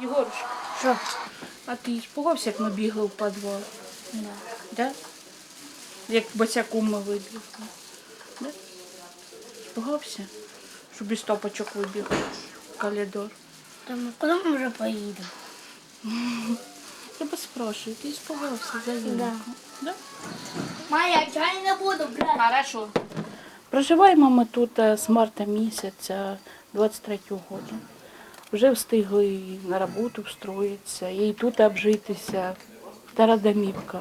Єгорушка, Що? а ти спугався, як ми бігли в підвал? Да. Да? Як босяком ми вибігли. Да? Спугався? Що без топочок вибігли в коридор. Тому коли ми вже поїдемо? Я би спрашиваю, ти спугався за? Да. Да? Майя, я не буду, блядь. Хорошо. Проживаємо ми тут е, з марта місяця 23-го року. Вже встигли на роботу встроїтися і тут обжитися. Стара домівка.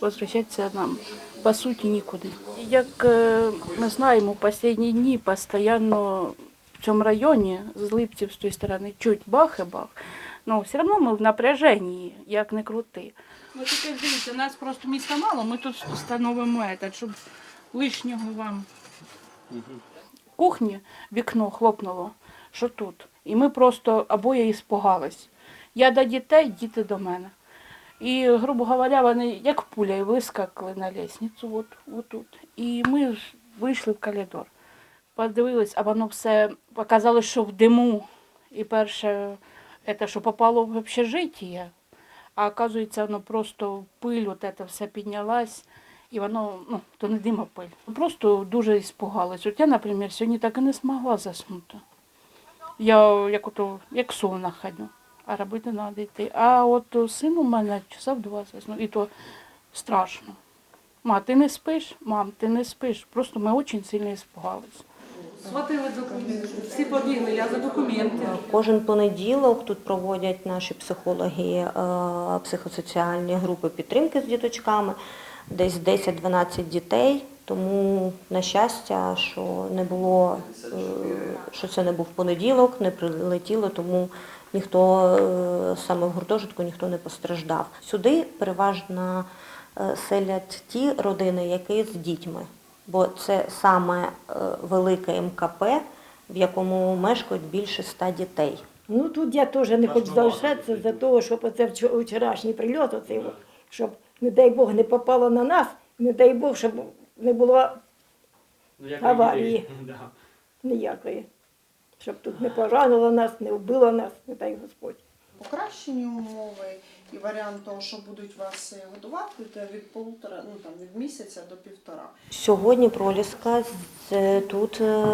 Возвращатися нам по суті нікуди. Як е, ми знаємо, в останні дні постійно в цьому районі з Липців з тої сторони чуть бах і бах. Ну, все одно ми в напряженні, як не крути. Ну, тільки дивіться, нас просто міста мало, ми тут встановимо щоб лишнього вам кухні вікно хлопнуло, що тут. І ми просто обоє іспугались. Я до дітей, діти до мене. І, грубо говоря, вони як пуля вискакали на лісницю, от, отут. І ми вийшли в коридор. Подивились, а воно все показало, що в диму. І перше, це, що попало в общежиття, а оказується, воно просто пиль, от це все піднялась. І воно, ну, то не дим, а пиль. Просто дуже іспугалась. От я, наприклад, сьогодні так і не змогла заснути. Я як ото, як сон находю, а робити треба йти. А от син у мене часа в два заснув, і то страшно. Ма, ти не спиш? Мам, ти не спиш. Просто ми дуже сильно іспугались. Схватили документи. Всі побігли, я за документи. Кожен понеділок тут проводять наші психологи е, психосоціальні групи підтримки з діточками, десь 10-12 дітей. Тому на щастя, що не було, е, що це не був понеділок, не прилетіло, тому ніхто е, саме в гуртожитку ніхто не постраждав. Сюди переважно е, селять ті родини, які з дітьми, бо це саме велике МКП, в якому мешкають більше ста дітей. Ну тут я теж не хочу залишатися за того, щоб оце вчо- вчорашній прильот, оцей, щоб, не дай Бог, не попало на нас, не дай Бог, щоб не було Ну, як Аварії. Да. ніякої. Щоб тут не поранило нас, не вбило нас, не дай Господь. покращені умови і варіант того, що будуть вас е, годувати, це від полутора, ну там від місяця до півтора. Сьогодні Проліска тут е,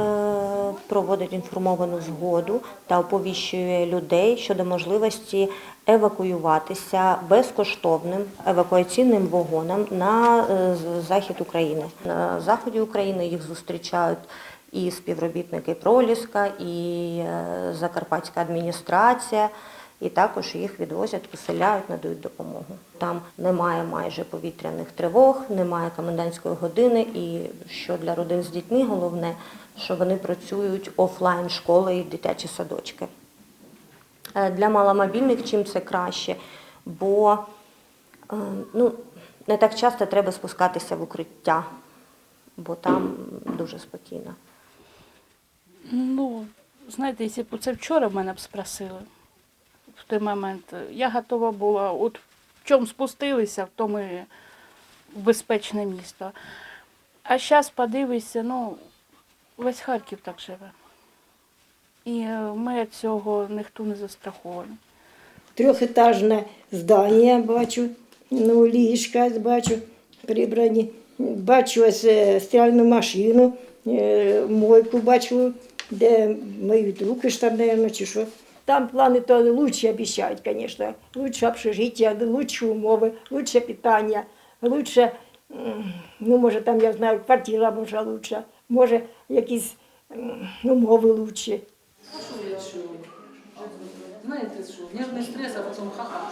проводить інформовану згоду та оповіщує людей щодо можливості евакуюватися безкоштовним евакуаційним вагоном на е, захід України. На заході України їх зустрічають і співробітники Проліска, і е, Закарпатська адміністрація. І також їх відвозять, поселяють, надають допомогу. Там немає майже повітряних тривог, немає комендантської години. І що для родин з дітьми головне, що вони працюють офлайн школи і дитячі садочки. Е, Для маломобільних чим це краще, бо е, ну, не так часто треба спускатися в укриття, бо там дуже спокійно. Ну, знаєте, це вчора в мене б спросили в той момент, я готова була, от в чому спустилися, в тому і безпечне місто. А зараз подивися, ну, весь Харків так живе. І ми від цього ніхто не застрахований. Трьохетажне здання бачу, ну, ліжка бачу прибрані. Бачу ось е, стиральну машину, е, мойку бачу, де миють руки ж чи що. Там плани то лучше обіцяють, звісно. Лучше общежиття, лучші умови, лучше питання, лучше, ну, може, там, я знаю, квартира може лучше, може, якісь умови лучші. Знаєте що, нервний стрес, а потім ха-ха.